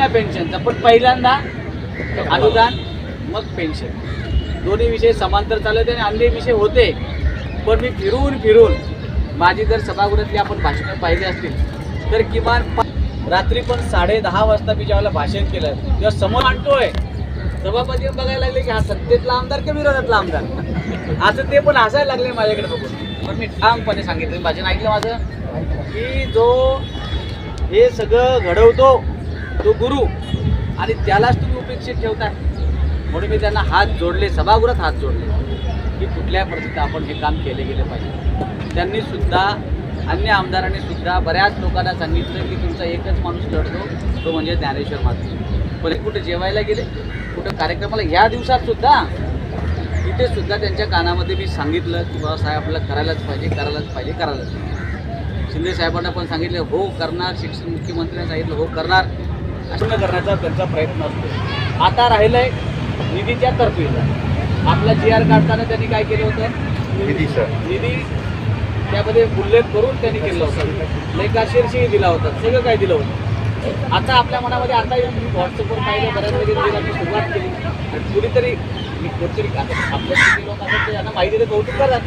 जुन्या पेन्शनचा पण पहिल्यांदा अनुदान मग पेन्शन दोन्ही विषय समांतर चालत आणि अन्य विषय होते. पण मी फिरून फिरून माझी जर सभागृहातली आपण भाषणं पाहिली असतील तर किमान रात्री पण साडे दहा वाजता मी ज्यावेळेला भाषण केलं तेव्हा समोर आणतोय. सभापती बघायला लागले की हा सत्तेतला आमदार की विरोधातला आमदार? असं ते पण हसायला लागले माझ्याकडे बघून. पण मी ठामपणे सांगितलं भाषण ऐकलं माझं की जो हे सगळं घडवतो तो गुरु. आणि त्यालाच तुम्ही उपेक्षित ठेवताय. म्हणून मी त्यांना हात जोडले सभागृहात हात जोडले की कुठल्या परिस्थितीत आपण हे काम केले गेले पाहिजे. त्यांनी सुद्धा अन्य आमदारांनी सुद्धा बऱ्याच लोकांना सांगितलं की तुमचा एकच माणूस लढतो तो म्हणजे ज्ञानेश्वर मात्र पण कुठे जेवायला गेले? कुठं कार्यक्रमाला? ह्या दिवसात सुद्धा इथे सुद्धा त्यांच्या कानामध्ये मी सांगितलं की बाबा साहेब आपल्याला करायलाच पाहिजे करायलाच पाहिजे करायलाच पाहिजे. शिंदे साहेबांना पण सांगितलं हो करणार शिक्षण मुख्यमंत्र्यांनी सांगितलं हो करणार. न करण्याचा त्यांचा प्रयत्न असतो. आता राहिलंय निधीच्या तरतुदीचा आपला जी आर काढताना त्यांनी काय केलं होतं? निधी त्यामध्ये उल्लेख करून त्यांनी केलं होतं. लेखाशीर्षही दिला होता. सगळं काय दिलं होतं? आता आपल्या मनामध्ये आता व्हॉट्सअपवर पाहिलं बऱ्याच वेळी दिला सुरुवात केली. आणि कुणीतरी मी कोणतरी आता आपल्या लोक असतात ते यांना माहिती तर कौतुक करतात.